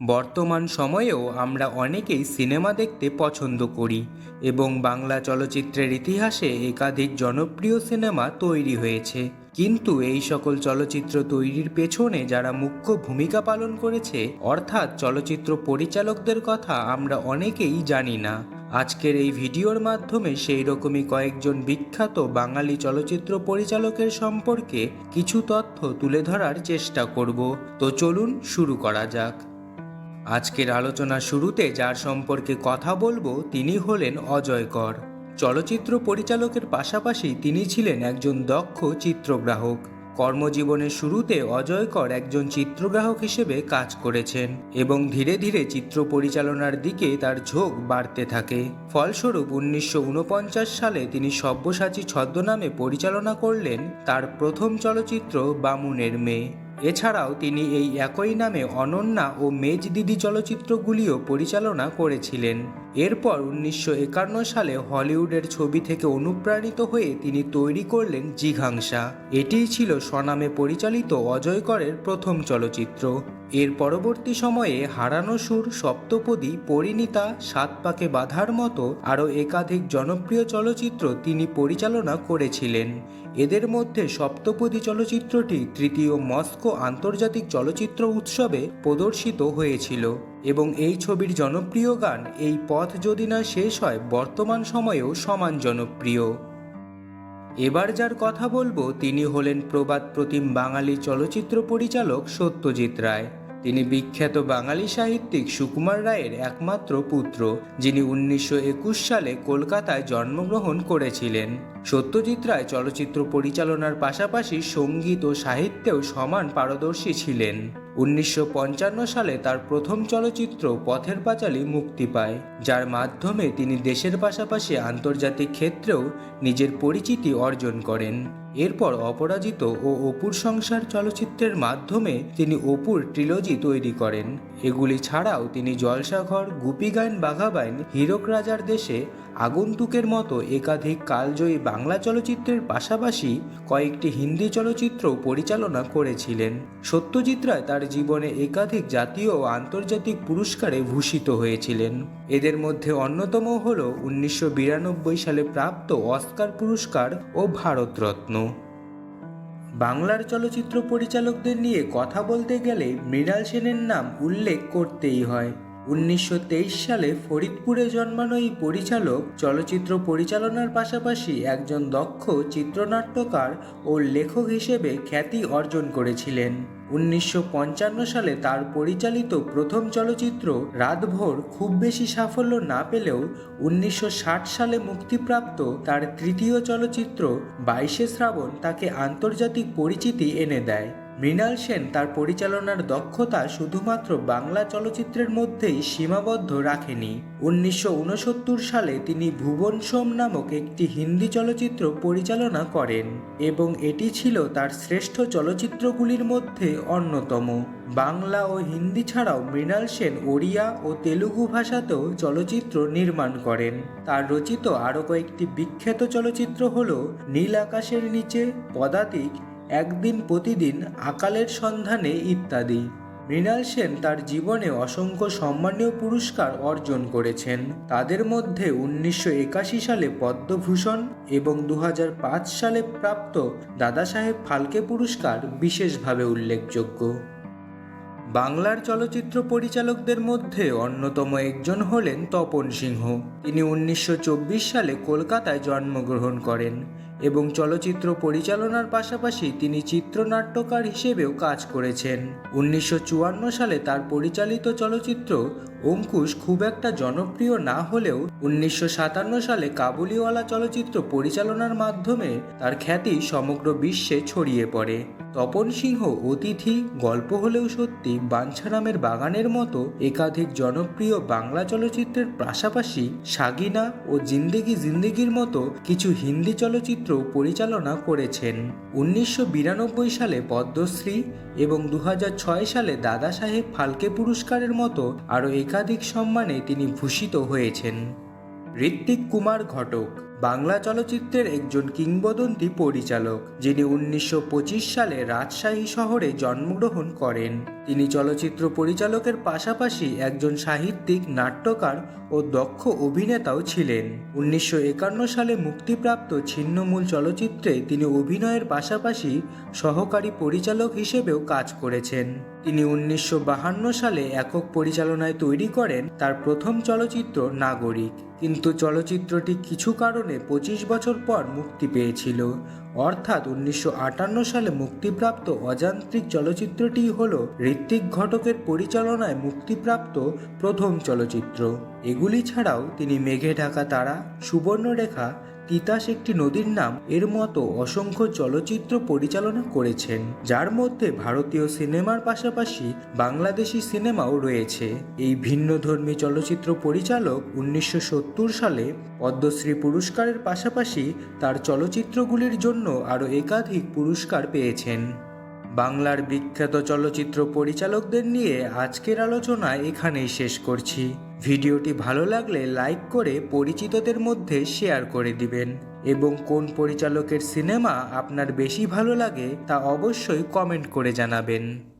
বর্তমান সময়েও আমরা অনেকেই সিনেমা দেখতে পছন্দ করি এবং বাংলা চলচ্চিত্রের ইতিহাসে একাধিক জনপ্রিয় সিনেমা তৈরি হয়েছে। কিন্তু এই সকল চলচ্চিত্র তৈরির পেছনে যারা মুখ্য ভূমিকা পালন করেছে, অর্থাৎ চলচ্চিত্র পরিচালকদের কথা আমরা অনেকেই জানি না। আজকের এই ভিডিওর মাধ্যমে সেই রকমই কয়েকজন বিখ্যাত বাঙালি চলচ্চিত্র পরিচালকের সম্পর্কে কিছু তথ্য তুলে ধরার চেষ্টা করব। তো চলুন শুরু করা যাক। আজকের আলোচনা শুরুতে যার সম্পর্কে কথা বলব তিনি হলেন অজয় কর। চলচ্চিত্র পরিচালকের পাশাপাশি তিনি ছিলেন একজন দক্ষ চিত্রগ্রাহক। কর্মজীবনের শুরুতে অজয় কর একজন চিত্রগ্রাহক হিসেবে কাজ করেছেন এবং ধীরে ধীরে চিত্র পরিচালনার দিকে তার ঝোঁক বাড়তে থাকে। ফলস্বরূপ উনিশশো ঊনপঞ্চাশ সালে তিনি সব্যসাচী ছদ্মনামে পরিচালনা করলেন তার প্রথম চলচ্চিত্র বামুনের মেয়ে। এছাড়াও তিনি এই একই নামে অনন্যা ও মেজ দিদি চলচ্চিত্রগুলিও পরিচালনা করেছিলেন। এরপর উনিশশো একান্ন সালে হলিউডের ছবি থেকে অনুপ্রাণিত হয়ে তিনি তৈরি করলেন জিঘাংসা। এটিই ছিল স্বনামে পরিচালিত অজয় করের প্রথম চলচ্চিত্র। এর পরবর্তী সময়ে হারানো সুর সপ্তপদী পরিণীতা সাত পাকে বাধার মতো আরও একাধিক জনপ্রিয় চলচ্চিত্র তিনি পরিচালনা করেছিলেন। এদের মধ্যে সপ্তপদী চলচ্চিত্রটি তৃতীয় মস্কো আন্তর্জাতিক চলচ্চিত্র উৎসবে প্রদর্শিত হয়েছিল। এবং এই ছবির জনপ্রিয় গান, এই পথ যদি না শেষ হয়, বর্তমান সময়েও সমান জনপ্রিয়। এবার যার কথা বলব, তিনি হলেন প্রবাদ প্রতিম বাঙালি চলচ্চিত্র পরিচালক সত্যজিৎ রায়। তিনি বিখ্যাত বাঙালি সাহিত্যিক সুকুমার রায়ের একমাত্র পুত্র, যিনি উনিশশো একুশ সালে কলকাতায় জন্মগ্রহণ করেছিলেন। সত্যজিৎ রায় চলচ্চিত্র পরিচালনার পাশাপাশি সংগীত ও সাহিত্যেও সমান পারদর্শী ছিলেন। উনিশশো পঞ্চান্ন সালে তার প্রথম চলচ্চিত্র পথের পাঁচালী মুক্তি পায়, যার মাধ্যমে তিনি দেশের পাশাপাশি আন্তর্জাতিক ক্ষেত্রেও নিজের পরিচিতি অর্জন করেন। এরপর অপরাজিত ও অপুর সংসার চলচ্চিত্রের মাধ্যমে তিনি অপুর ট্রিলজি তৈরি করেন। এগুলি ছাড়াও তিনি জলসাঘর, গুপিগাইন বাঘাবাইন, হীরক রাজার দেশে আগন্তুকের মতো একাধিক কালজয়ী বাংলা চলচ্চিত্রের পাশাপাশি কয়েকটি হিন্দি চলচ্চিত্রও পরিচালনা করেছিলেন। সত্যজিৎ রায় তার জীবনে একাধিক জাতীয় ও আন্তর্জাতিক পুরস্কারে ভূষিত হয়েছিলেন। এদের মধ্যে অন্যতম হল উনিশশো বিরানব্বই সালে প্রাপ্ত অস্কার পুরস্কার ও ভারতরত্ন। বাংলার চলচ্চিত্র পরিচালকদের নিয়ে কথা বলতে গেলে মৃণাল সেনের নাম উল্লেখ করতেই হয়। উনিশশো তেইশ সালে ফরিদপুরে জন্মানো এই পরিচালক চলচ্চিত্র পরিচালনার পাশাপাশি একজন দক্ষ চিত্রনাট্যকার ও লেখক হিসেবে খ্যাতি অর্জন করেছিলেন। উনিশশো পঞ্চান্ন সালে তার পরিচালিত প্রথম চলচ্চিত্র রাতভর খুব বেশি সাফল্য না পেলেও উনিশশো ষাট সালে মুক্তিপ্রাপ্ত তার তৃতীয় চলচ্চিত্র বাইশে শ্রাবণ তাকে আন্তর্জাতিক পরিচিতি এনে দেয়। মৃণাল সেন তার পরিচালনার দক্ষতা শুধুমাত্র বাংলা চলচ্চিত্রের মধ্যেই সীমাবদ্ধ রাখেনি। উনিশশো উনসত্তর সালে তিনি ভুবন সোম নামক একটি হিন্দি চলচ্চিত্র পরিচালনা করেন এবং এটি ছিল তার শ্রেষ্ঠ চলচ্চিত্রগুলির মধ্যে অন্যতম। বাংলা ও হিন্দি ছাড়াও মৃণাল সেন ওড়িয়া ও তেলুগু ভাষাতেও চলচ্চিত্র নির্মাণ করেন। তার রচিত আরও কয়েকটি বিখ্যাত চলচ্চিত্র হল নীল আকাশের নিচে, পদাতিক একদিন প্রতিদিন আকালের সন্ধানে ইত্যাদি। মৃণাল সেন তার জীবনে অসংখ্য সম্মানীয় পুরস্কার অর্জন করেছেন। তাদের মধ্যে উনিশশো একাশি সালে পদ্মভূষণ এবং দু হাজার পাঁচ সালে প্রাপ্ত দাদাসাহেব ফালকে পুরস্কার বিশেষভাবে উল্লেখযোগ্য। বাংলার চলচ্চিত্র পরিচালকদের মধ্যে অন্যতম একজন হলেন তপন সিংহ। তিনি উনিশশো চব্বিশ সালে কলকাতায় জন্মগ্রহণ করেন। এবং চলচ্চিত্র পরিচালনার পাশাপাশি তিনি চিত্রনাট্যকার হিসেবেও কাজ করেছেন। উনিশশো চুয়ান্ন সালে তার পরিচালিত চলচ্চিত্র অঙ্কুশ খুব একটা জনপ্রিয় না হলেও উনিশশো সাতান্ন সালে কাবুলিওয়ালা চলচ্চিত্র পরিচালনার মাধ্যমে তার খ্যাতি সমগ্র বিশ্বে ছড়িয়ে পড়ে। তপন সিংহ অতিথি, গল্প হলেও সত্যি বাঞ্ছারামের বাগানের মতো একাধিক জনপ্রিয় বাংলা চলচ্চিত্রের পাশাপাশি সাগিনা ও জিন্দেগি জিন্দেগির মতো কিছু হিন্দি চলচ্চিত্র পরিচালনা করেছেন। উনিশশো বিরানব্বই সালে পদ্মশ্রী এবং দু হাজার ছয় সালে দাদা সাহেব ফালকে পুরস্কারের মতো আরও একাধিক সম্মানে তিনি ভূষিত হয়েছেন। ঋত্বিক কুমার ঘটক বাংলা চলচ্চিত্রের একজন কিংবদন্তি পরিচালক, যিনি উনিশশো পঁচিশ সালে রাজশাহী শহরে জন্মগ্রহণ করেন। তিনি চলচ্চিত্র পরিচালকের পাশাপাশি একজন সাহিত্যিক, নাট্যকার ও দক্ষ অভিনেতাও ছিলেন। উনিশশো একান্ন সালে মুক্তিপ্রাপ্ত ছিন্নমূল চলচ্চিত্রে তিনি অভিনয়ের পাশাপাশি সহকারী পরিচালক হিসেবেও কাজ করেছেন। তিনি উনিশশো সালে একক পরিচালনায় তৈরি করেন তার প্রথম চলচ্চিত্র, নাগরিক। কিন্তু চলচ্চিত্রটি কিছু কারণে পঁচিশ বছর পর মুক্তি পেয়েছিল। অর্থাৎ উনিশশো আটান্ন সালে মুক্তিপ্রাপ্ত অযান্ত্রিক চলচ্চিত্রটি হল ঋত্বিক ঘটকের পরিচালনায় মুক্তিপ্রাপ্ত প্রথম চলচ্চিত্র। এগুলি ছাড়াও তিনি মেঘে ঢাকা তারা, সুবর্ণরেখা তিতাস একটি নদীর নাম এর মতো অসংখ্য চলচ্চিত্র পরিচালনা করেছেন, যার মধ্যে ভারতীয় সিনেমার পাশাপাশি বাংলাদেশি সিনেমাও রয়েছে। এই ভিন্নধর্মী চলচ্চিত্র পরিচালক উনিশশো সত্তর সালে পদ্মশ্রী পুরস্কারের পাশাপাশি তার চলচ্চিত্রগুলির জন্য আরও একাধিক পুরস্কার পেয়েছেন। বাংলার বিখ্যাত চলচ্চিত্র পরিচালকদের নিয়ে আজকের আলোচনা এখানেই শেষ করছি। ভিডিওটি ভালো লাগলে লাইক করে পরিচিতদের মধ্যে শেয়ার করে দিবেন। এবং কোন পরিচালকের সিনেমা আপনার বেশি ভালো লাগে তা অবশ্যই কমেন্ট করে জানাবেন।